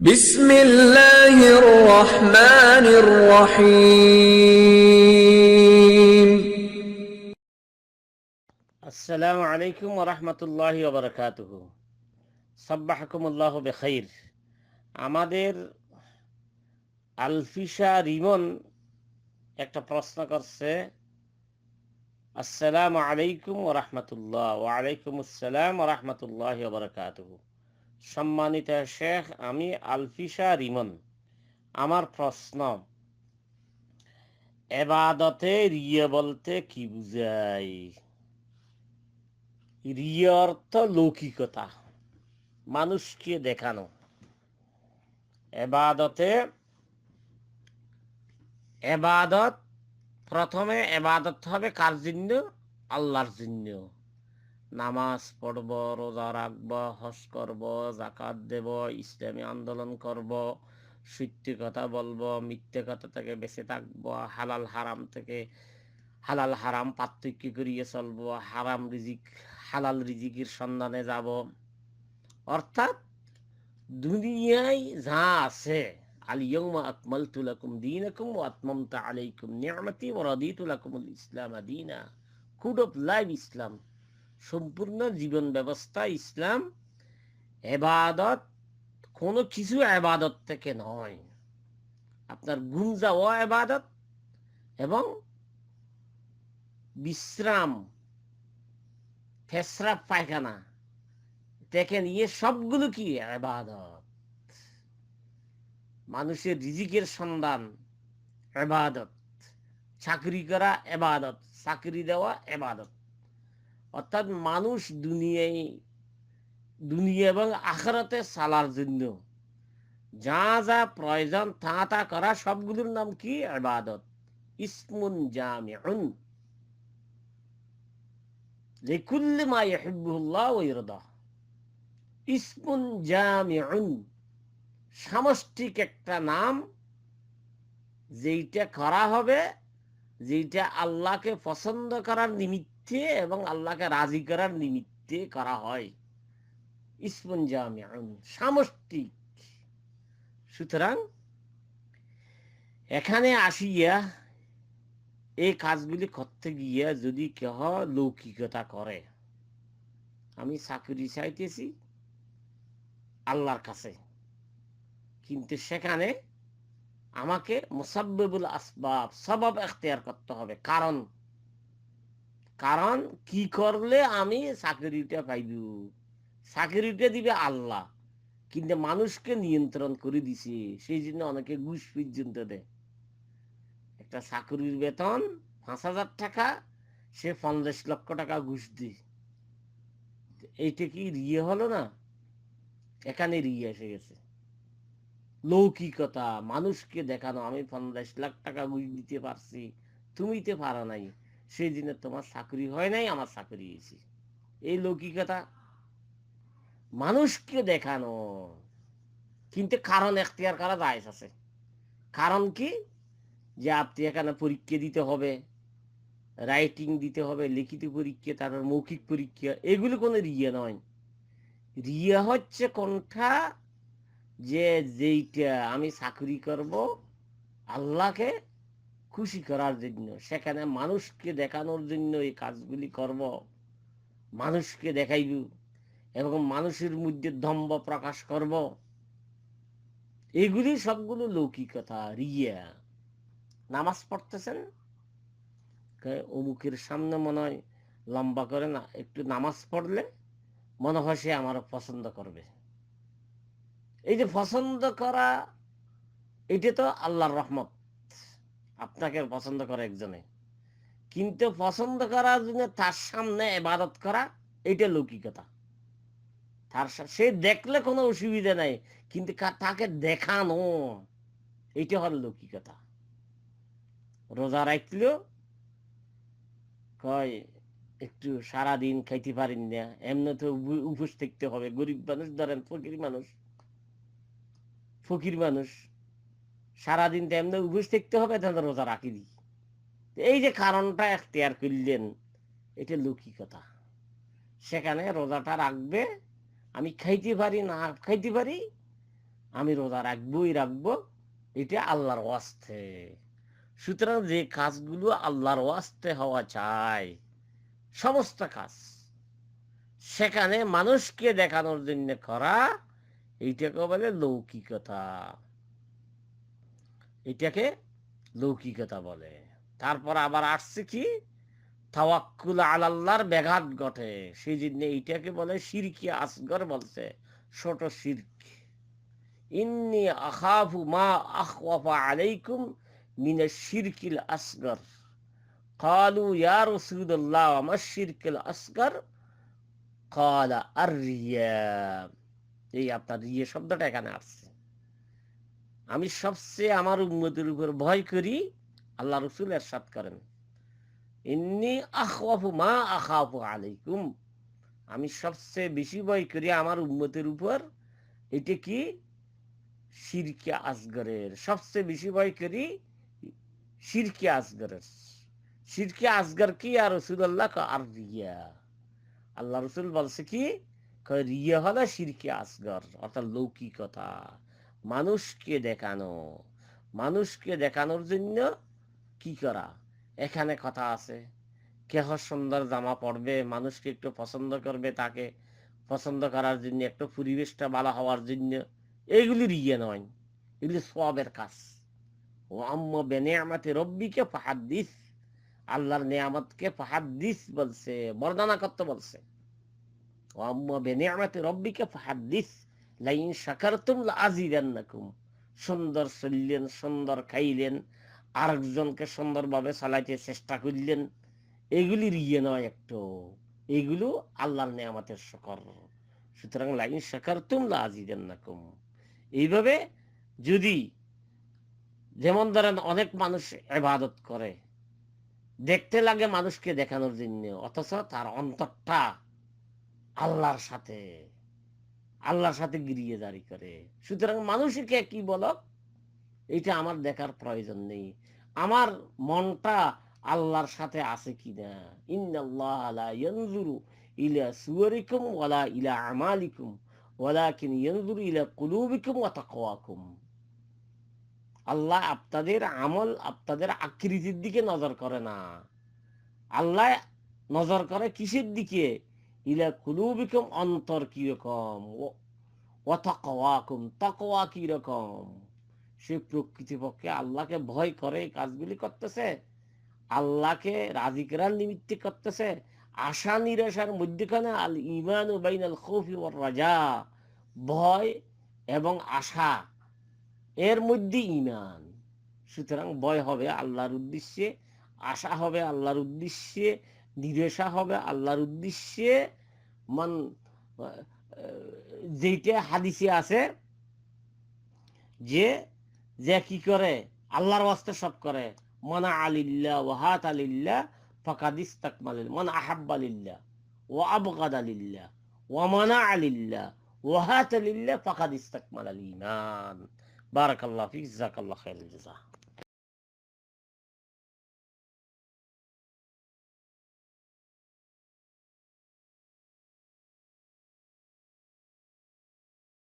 بسم الله الرحمن الرحيم আসসালামু আলাইকুম ওরহমতুল্লাহি ওবরাকাতুহ সাব্বাহকুমুল্লাহ বেখাইর আমাদের আলফিসা রিমন একটা প্রশ্ন করছে আসসালামু আলাইকুম ওরহমতুল্লাহ ওয়ালাইকুম আসসালাম ওরহমতুল্লাহ ওবরাকাতুহ সম্মানিত শেখ, আমি আলফিসা রিমন। আমার প্রশ্ন, এবাদতে রিয়ে বলতে কি বুঝায় রিয়া অর্থ লৌকিকতা, মানুষকে দেখানো। এবাদতে, এবাদত, প্রথমে এবাদত হবে কার জন্য? আল্লাহর জন্য। নামাজ পড়ব, রোজা রাখব, হজ করব জাকাত দেব, ইসলামী আন্দোলন করব, সত্য কথা বলব, মিথ্যে কথা থেকে বেঁচে থাকব, হালাল হারাম থেকে, হালাল হারাম পার্থক্য করিয়ে চলবো, হারাম রিজিক, হালাল রিজিকের সন্ধানে যাব। অর্থাৎ দুনিয়ায় যা আছে আলিয়মা আকমালতু লাকুম দীনাকুম ওয়া আতমামতু আলাইকুম নি'মাতি ওয়া রাদিতু লাকুমুল ইসলাম দীনা। কুড অফ লাইফ ইসলাম সম্পূর্ণ জীবন ব্যবস্থা, ইসলাম, এবাদত, কোনো কিছু এবাদত থেকে নয়। আপনার ঘুম যাওয়া এবাদত এবং বিশ্রাম ফেসরাপ পায়খানা দেখেন ইয়ে সবগুলো কি? এবাদত। মানুষের রিজিকের সন্ধান, এবাদত। চাকরি করা এবাদত, চাকরি দেওয়া এবাদত। অর্থাৎ মানুষ দুনিয়ায়, দুনিয়া এবং আখরাতে চালার জন্য। যা যা প্রয়োজন, তা তা করা, সবগুলোর নাম কি? আবাদত ইসমুন জামিউন। লিকুল্লি মা ইহিব্বুল্লাহ ওয়া ইসমুন জামিউন। সামষ্টিক একটা নাম, যেইটা করা হবে, যেইটা আল্লাহকে পছন্দ করার নিমিত্তে এবং আল্লাহকে রাজি করার নিমিত্তে করা হয়। ইসমুন সামষ্টিক। সুতরাং এখানে আসিয়া এই কাজগুলি করতে গিয়া যদি কেহ লৌকিকতা করে, আমি চাকরি চাইতেছি আল্লাহর কাছে। কিন্তু সেখানে আমাকে মুসাব্বিবুল আসবাব, সবাব এখতিয়ার করতে হবে। কারণ কারণ কি করলে আমি চাকরিটা পাইব? চাকরিটা দিবে আল্লাহ। কিন্তু মানুষকে নিয়ন্ত্রণ করে দিছে, সেই জন্য অনেকে ঘুষ পর্যন্ত দেয়। একটা চাকরির বেতন পাঁচ হাজার টাকা, সে পঞ্চাশ লক্ষ টাকা ঘুষ দিই এইটা কি রিয়ে হলো না? এখানে রিয়ে এসে গেছে। লৌকিকতা, মানুষকে দেখানো, আমি পঞ্চাশ লাখ টাকা ঘুষ দিতে পারছি তুমি তো পারো নাই। সেই দিনে তোমার চাকরি হয় নাই, আমার চাকরি হয়েছে। এই লৌকিকতা মানুষকে দেখানো। কিন্তু কারণ এখতিয়ার করা যায় আছে। কারণ কি? যে আপনি এখানে পরীক্ষা দিতে হবে রাইটিং দিতে হবে, লিখিত পরীক্ষা, তারপর মৌখিক পরীক্ষা, এগুলো কোনো রিয়া নয়। রিয়া হচ্ছে কোনটা? যে যেইটা আমি চাকরি করব, আল্লাহকে খুশি করার জন্য, সেখানে মানুষকে দেখানোর জন্য এই কাজগুলি করব। মানুষকে দেখাইব, এবং মানুষের মধ্যে দম্ভ প্রকাশ করব। এগুলি সবগুলো লৌকিকতা, রিয়া। নামাজ পড়তেছেন? অমুকের সামনে মনে হয় লম্বা করে না, একটু নামাজ পড়লে মনে হয় সে আমার পছন্দ করবে। এই যে পছন্দ করা, এটা তো আল্লাহর রহমত। আপনাকে পছন্দ করে একজনে। কিন্তু পছন্দ করার জন্য তার সামনে এবাদত করা এটা লৌকিকতা। তার সে দেখলে কোনো অসুবিধা নাই, কিন্তু তাকে দেখানো, এইটা হল লৌকিকতা। রোজা রাখলেও কয়, একটু সারা দিন খাইতে পারেন না, এমনি তো উপোস থাকতে হবে, গরিব মানুষ ধরেন, ফকির মানুষ। ফকির মানুষ সারাদিন তো এমনি উপোস থাকতে হবে, তাহলে রোজা রাখি দিই এই যে কারণটা এখতিয়ার করলেন, এটা লৌকিকতা সেখানে রোজাটা রাখবে, আমি খাইতে পারি, না খাইতে পারি, আমি রোজা রাখবোই, রাখব, এটা আল্লাহর ওয়াস্তে। সুতরাং যে কাজগুলো আল্লাহর ওয়াস্তে হওয়া চাই, সমস্ত কাজ। সেখানে মানুষকে দেখানোর জন্য করা, এইটাকে বলে লৌকিকতা। এটাকে লৌকিকতা বলে তারপর আবার আসছে কি তাওয়াক্কুল আলাল্লাহর ব্যাঘাত ঘটে সেই জন্য এইটাকে বলে শিরকি আসগর বলছে ছোট শিরক ইন্নি আখাফু মা আখওয়াফা আলাইকুম মিনা শিরকিল আসগর قالوا يا رسول الله وما الشرك الأصغر قال الرياء এই আপনার রিয়ে শব্দটা এখানে আসছে আমি সবচেয়ে আমার উন্মতির উপর ভয় করি, আল্লাহ রসুল এরশাদ করেন। ইন্নি আখাফু মা আখাফু আলাইকুম। আমি সবচেয়ে বেশি ভয় করি আমার উন্মতের উপর, এটা কি? শিরকে আসগরের সবচেয়ে বেশি ভয় করি শিরকে আসগরের শিরকে আসগর কি? আর রসুল রসুল্লাহ আর রিয়া আল্লাহ রসুল বলছে কি? রিয়া হলো শিরকে আসগর অর্থাৎ লৌকিকতা। মানুষকে দেখানো। মানুষকে দেখানোর জন্য কি করা? এখানে কথা আছে। কেহ সুন্দর জামা পরবে, মানুষকে একটু পছন্দ করবে তাকে। পছন্দ করার জন্য, একটু পরিবেশটা ভালো হওয়ার জন্য। এইগুলি ইয়ে নয়। এগুলি সবের কাজ। ও আম্ম বেনিয়ামাতে রব্বিকে ফাহাদ্দিস আল্লাহর নিয়ামতকে ফাহাদ্দিস বলছে, বর্ণনা করতে বলছে। ও আম্ম বেনিয়ামাতে রব্বিকে ফাহাদ্দিস লাইন শাকারতুম লাযিদান্নাকুম সুন্দর চললেন, সুন্দর খাইলেন, আরেকজনকে সুন্দরভাবে চালাইতে চেষ্টা করলেন। এগুলি রিয়ে নয় একটু। এগুলো আল্লাহর নিয়ামতের শকর। সুতরাং লাইন শাকারতুম লাযিদান্নাকুম এইভাবে যদি যেমন ধরেন অনেক মানুষ এবাদত করে, দেখতে লাগে মানুষকে দেখানোর জন্য, অথচ তার অন্তরটা আল্লাহর সাথে। আল্লাহর সাথে গিরিয়ে দাঁড়ি করে। সুতরাং মানুষকে কি বলক এটা আমার দেখার প্রয়োজন নেই। আমার মনটা আল্লাহর সাথে আছে কিনা? ইন্নাল্লাহ ইলা সুওয়ারিকুম ওয়ালা ইলা আমালিকুম, ওয়ালাকিন ইয়ানজুরু ইলা কুলুবিকুম ওয়া তাকওয়াকুম। আল্লাহ আপনাদের আমল আপনাদের আকৃতির দিকে নজর করে না। আল্লাহ নজর করে কিসের দিকে? ইলা কুলুবিকুম অন্তর কীরকম অতকওয়াকুম তকওয়া কীরকম সে প্রকৃতিপক্ষে আল্লাহকে ভয় করে কাজগুলি করতেছে। আল্লাহকে রাজি করার নিমিত্তে করতেছে। আশা নিরাশার মধ্যখানে আল ইমান ও বাইন আল খৌফি ওর রাজা। ভয় এবং আশা এর মধ্যে ইমান। সুতরাং ভয় হবে আল্লাহর উদ্দেশ্যে, আশা হবে আল্লাহর উদ্দেশ্যে নিরেশা হবে আল্লাহর উদ্দেশ্যে। মান যেইটা হাদিসে আছে যে যে কি করে? আল্লাহর ওয়াস্তে সব করে। মনা আলিল্লাহ ওয়াহাত আলিল্লাহ ফাকাদিস তাকমালিল মন আহাব্বালিল্লাহ ও আবগাদ আলিল্লাহ ওয়ামানা আলিল্লাহ ওয়াহাত আলিল্লাহ ফাকাদিস তাকমাল আল বারাকাল্লাহ ফিক জাকাল্লাহ খাইরুল জাযা